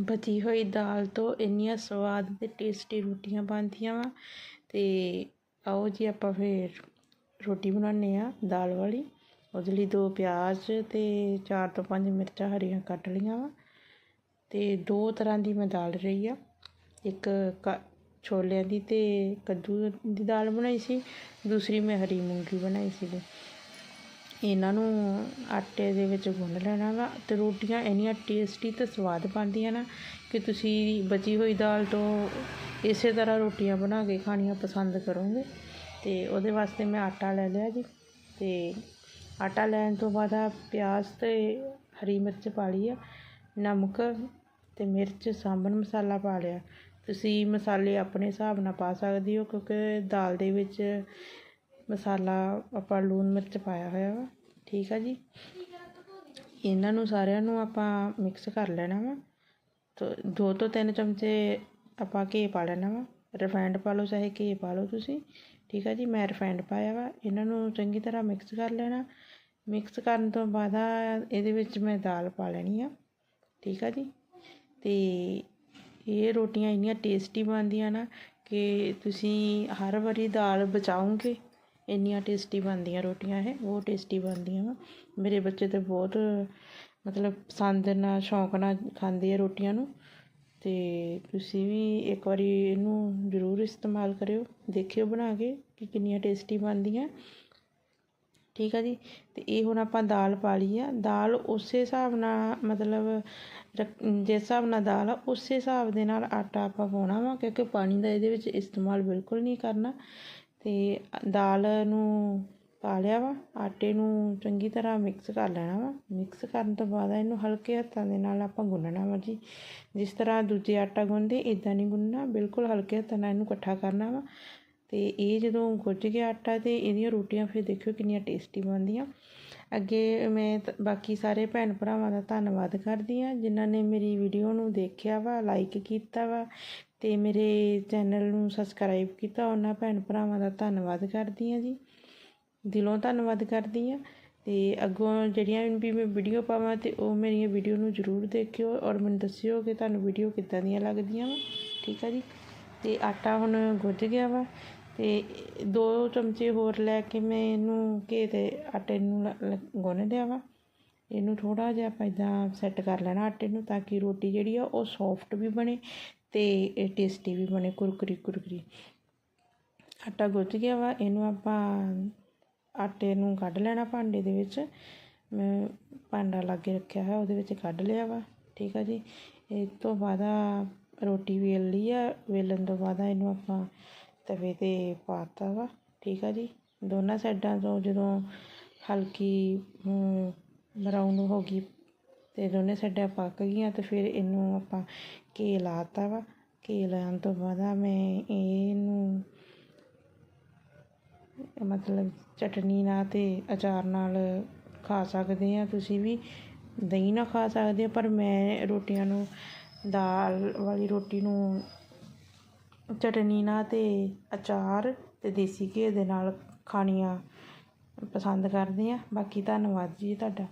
ਬਚੀ ਹੋਈ ਦਾਲ ਤੋਂ ਇੰਨੀਆਂ ਸਵਾਦ ਅਤੇ ਟੇਸਟੀ ਰੋਟੀਆਂ ਬਣਦੀਆਂ ਵਾ। ਅਤੇ ਆਓ ਜੀ ਆਪਾਂ ਫਿਰ ਰੋਟੀ ਬਣਾਉਂਦੇ ਹਾਂ ਦਾਲ ਵਾਲੀ। ਉਹਦੇ ਲਈ ਦੋ ਪਿਆਜ਼ ਅਤੇ ਚਾਰ ਤੋਂ ਪੰਜ ਮਿਰਚਾਂ ਹਰੀਆਂ ਕੱਟ ਲਈਆਂ ਵਾ। ਅਤੇ ਦੋ ਤਰ੍ਹਾਂ ਦੀ ਮੈਂ ਦਾਲ ਰਹੀ ਆ। ਇੱਕ ਕ ਛੋਲਿਆਂ ਦੀ ਅਤੇ ਕੱਦੂ ਦੀ ਦਾਲ ਬਣਾਈ ਸੀ। ਦੂਸਰੀ ਮੈਂ ਹਰੀ ਮੂੰਗੀ ਬਣਾਈ ਸੀਗੀ। ਇਹਨਾਂ ਨੂੰ ਆਟੇ ਦੇ ਵਿੱਚ ਗੁੰਨ ਲੈਣਾ ਵਾ ਅਤੇ ਰੋਟੀਆਂ ਇੰਨੀਆਂ ਟੇਸਟੀ ਅਤੇ ਸਵਾਦ ਬਣਦੀਆਂ ਨਾ ਕਿ ਤੁਸੀਂ ਬਚੀ ਹੋਈ ਦਾਲ ਤੋਂ ਇਸੇ ਤਰ੍ਹਾਂ ਰੋਟੀਆਂ ਬਣਾ ਕੇ ਖਾਣੀਆਂ ਪਸੰਦ ਕਰੋਗੇ। ਅਤੇ ਉਹਦੇ ਵਾਸਤੇ ਮੈਂ ਆਟਾ ਲੈ ਲਿਆ ਜੀ। ਅਤੇ ਆਟਾ ਲੈਣ ਤੋਂ ਬਾਅਦ ਆ ਪਿਆਜ਼ ਅਤੇ ਹਰੀ ਮਿਰਚ ਪਾ ਲਈ ਆ, ਨਮਕ ਅਤੇ ਮਿਰਚ, ਸਾਂਬਰ ਮਸਾਲਾ ਪਾ ਲਿਆ। ਤੁਸੀਂ ਮਸਾਲੇ ਆਪਣੇ ਹਿਸਾਬ ਨਾਲ ਪਾ ਸਕਦੇ ਹੋ ਕਿਉਂਕਿ ਦਾਲ ਦੇ ਵਿੱਚ ਮਸਾਲਾ ਆਪਾਂ ਲੂਣ ਮਿਰਚ ਪਾਇਆ ਹੋਇਆ ਵਾ। ਠੀਕ ਆ ਜੀ। ਇਹਨਾਂ ਨੂੰ ਸਾਰਿਆਂ ਨੂੰ ਆਪਾਂ ਮਿਕਸ ਕਰ ਲੈਣਾ ਵਾ। ਤੋ ਦੋ ਤੋਂ ਤਿੰਨ ਚਮਚੇ ਆਪਾਂ ਘੀ ਪਾ ਲੈਣਾ ਵਾ। ਰਿਫਾਈਂਡ ਪਾ ਲਓ, ਚਾਹੇ ਘੀ ਪਾ ਲਓ ਤੁਸੀਂ। ਠੀਕ ਆ ਜੀ, ਮੈਂ ਰਿਫਾਈਂਡ ਪਾਇਆ ਵਾ। ਇਹਨਾਂ ਨੂੰ ਚੰਗੀ ਤਰ੍ਹਾਂ ਮਿਕਸ ਕਰ ਲੈਣਾ। ਮਿਕਸ ਕਰਨ ਤੋਂ ਬਾਅਦ ਇਹਦੇ ਵਿੱਚ ਮੈਂ ਦਾਲ ਪਾ ਲੈਣੀ ਆ। ਠੀਕ ਆ ਜੀ। ਤੇ ਇਹ ਰੋਟੀਆਂ ਇੰਨੀਆਂ ਟੇਸਟੀ ਬਣਦੀਆਂ ਨਾ ਕਿ ਤੁਸੀਂ ਹਰ ਵਾਰੀ ਦਾਲ ਬਚਾਉਂਗੇ ਇੰਨੀਆਂ ਟੇਸਟੀ ਬਣਦੀਆਂ ਰੋਟੀਆਂ ਇਹ, ਬਹੁਤ ਟੇਸਟੀ ਬਣਦੀਆਂ ਵਾ। ਮੇਰੇ ਬੱਚੇ ਤਾਂ ਬਹੁਤ, ਮਤਲਬ ਪਸੰਦ ਨਾਲ ਸ਼ੌਂਕ ਨਾਲ ਖਾਂਦੇ ਆ ਰੋਟੀਆਂ ਨੂੰ। ਅਤੇ ਤੁਸੀਂ ਵੀ ਇੱਕ ਵਾਰੀ ਇਹਨੂੰ ਜ਼ਰੂਰ ਇਸਤੇਮਾਲ ਕਰਿਓ, ਦੇਖਿਓ ਬਣਾ ਕੇ ਕਿ ਕਿੰਨੀਆਂ ਟੇਸਟੀ ਬਣਦੀਆਂ। ਠੀਕ ਆ ਜੀ? ਤੇ ਇਹ ਹੁਣ ਆਪਾਂ ਦਾਲ ਪਾ ਲਈ ਆ। ਦਾਲ ਉਸੇ ਹਿਸਾਬ ਨਾਲ, ਮਤਲਬ ਜਿਸ ਹਿਸਾਬ ਨਾਲ ਦਾਲ ਆ, ਉਸੇ ਹਿਸਾਬ ਦੇ ਨਾਲ ਆਟਾ ਆਪਾਂ ਪਾਉਣਾ ਵਾ, ਕਿਉਂਕਿ ਪਾਣੀ ਦਾ ਇਹਦੇ ਵਿੱਚ ਇਸਤੇਮਾਲ ਬਿਲਕੁਲ ਨਹੀਂ ਕਰਨਾ। ਅਤੇ ਦਾਲ ਨੂੰ ਪਾ ਲਿਆ ਵਾ, ਆਟੇ ਨੂੰ ਚੰਗੀ ਤਰ੍ਹਾਂ ਮਿਕਸ ਕਰ ਲੈਣਾ ਵਾ। ਮਿਕਸ ਕਰਨ ਤੋਂ ਬਾਅਦ ਇਹਨੂੰ ਹਲਕੇ ਹੱਥਾਂ ਦੇ ਨਾਲ ਆਪਾਂ ਗੁੰਨਣਾ ਵਾ ਜੀ। ਜਿਸ ਤਰ੍ਹਾਂ ਦੂਜੇ ਆਟਾ ਗੁੰਨਦੇ ਇੱਦਾਂ ਨਹੀਂ ਗੁੰਨਣਾ, ਬਿਲਕੁਲ ਹਲਕੇ ਹੱਥਾਂ ਨਾਲ ਇਹਨੂੰ ਇਕੱਠਾ ਕਰਨਾ ਵਾ। ਤੇ ਇਹ ਜਦੋਂ ਗੁੱਝ ਗਿਆ ਆਟਾ ਤੇ ਇਹਦੀਆਂ ਰੋਟੀਆਂ ਫਿਰ ਦੇਖਿਓ ਕਿੰਨੀਆਂ ਟੇਸਟੀ ਬਣਦੀਆਂ। ਅੱਗੇ ਮੈਂ ਬਾਕੀ ਸਾਰੇ ਭੈਣ ਭਰਾਵਾਂ ਦਾ ਧੰਨਵਾਦ ਕਰਦੀ ਆ ਜਿਨ੍ਹਾਂ ਨੇ ਮੇਰੀ ਵੀਡੀਓ ਨੂੰ ਦੇਖਿਆ ਵਾ ਲਾਈਕ ਕੀਤਾ ਵਾ ਤੇ ਮੇਰੇ ਚੈਨਲ ਨੂੰ ਸਬਸਕ੍ਰਾਈਬ ਕੀਤਾ, ਉਹਨਾਂ ਭੈਣ ਭਰਾਵਾਂ ਦਾ ਧੰਨਵਾਦ ਕਰਦੀ ਆ ਜੀ। ਦਿਲੋਂ ਧੰਨਵਾਦ ਕਰਦੀ ਆ ਤੇ ਅੱਗੋਂ ਜਿਹੜੀਆਂ ਵੀ ਮੈਂ ਵੀਡੀਓ ਪਾਵਾਂ ਤੇ ਉਹ ਮੇਰੀਆਂ ਵੀਡੀਓ ਨੂੰ ਜ਼ਰੂਰ ਦੇਖਿਓ ਔਰ ਮੈਨੂੰ ਦੱਸਿਓ ਕਿ ਤੁਹਾਨੂੰ ਵੀਡੀਓ ਕਿੱਦਾਂ ਦੀਆਂ ਲੱਗਦੀਆਂ ਵਾ। ਠੀਕ ਆ ਜੀ? ਤੇ ਆਟਾ ਹੁਣ ਗੁੱਝ ਗਿਆ ਵਾ ਤੇ ਦੋ ਚਮਚੇ ਹੋਰ ਲੈ ਕੇ ਮੈਂ ਇਹਨੂੰ ਘੇ ਦੇ ਆਟੇ ਨੂੰ ਗੁੰਨ ਲਿਆ ਵਾ। ਇਹਨੂੰ ਥੋੜਾ ਜਿਹਾ ਆਪਾਂ ਇਦਾਂ ਸੈੱਟ ਕਰ ਲੈਣਾ ਆਟੇ ਨੂੰ ਤਾਂ ਕਿ ਰੋਟੀ ਜਿਹੜੀ ਆ ਉਹ ਸੌਫਟ ਵੀ ਬਣੇ ਤੇ ਟੇਸਟੀ ਵੀ ਬਣੇ ਕੁਰਕਰੀ ਕੁਰਕਰੀ। ਆਟਾ ਗੁੱਝ ਗਿਆ ਵਾ, ਇਹਨੂੰ ਆਪਾਂ ਆਟੇ ਨੂੰ ਕੱਢ ਲੈਣਾ ਭਾਂਡੇ ਦੇ ਵਿੱਚ। ਮੈਂ ਭਾਂਡਾ ਲਾਗੇ ਰੱਖਿਆ ਹੈ ਉਹਦੇ ਵਿੱਚ ਕੱਢ ਲਿਆ ਵਾ, ਠੀਕ ਆ ਜੀ। ਇਸ ਤੋਂ ਬਾਅਦ ਰੋਟੀ ਵੇਲ ਲਈ ਆ, ਵੇਲਣ ਤੋਂ ਬਾਅਦ ਇਹਨੂੰ ਆਪਾਂ ਤਵੇ 'ਤੇ ਪਾਤਾ ਵਾ, ਠੀਕ ਆ ਜੀ। ਦੋਨਾਂ ਸਾਈਡਾਂ ਤੋਂ ਜਦੋਂ ਹਲਕੀ ਬਰਾਊਨ ਹੋ ਗਈ ਅਤੇ ਦੋਨੇ ਸਾਈਡਾਂ ਪੱਕ ਗਈਆਂ ਅਤੇ ਫਿਰ ਇਹਨੂੰ ਆਪਾਂ ਘੇ ਲਾ ਲਾਤਾ ਵਾ। ਘੀ ਲਾਉਣ ਤੋਂ ਬਾਅਦ ਮੈਂ ਇਹਨੂੰ ਮਤਲਬ ਚਟਨੀ ਨਾਲ ਅਤੇ ਅਚਾਰ ਨਾਲ ਖਾ ਸਕਦੇ ਆ। ਤੁਸੀਂ ਵੀ ਦਹੀਂ ਨਾਲ ਖਾ ਸਕਦੇ ਹੋ ਪਰ ਮੈਂ ਰੋਟੀਆਂ ਨੂੰ ਦਾਲ ਵਾਲੀ ਰੋਟੀ ਨੂੰ ਚਟਨੀ ਨਾਲ ਅਤੇ ਅਚਾਰ ਅਤੇ ਦੇਸੀ ਘਿਓ ਦੇ ਨਾਲ ਖਾਣੀਆਂ ਪਸੰਦ ਕਰਦੇ ਹਾਂ। ਬਾਕੀ ਧੰਨਵਾਦ ਜੀ ਤੁਹਾਡਾ।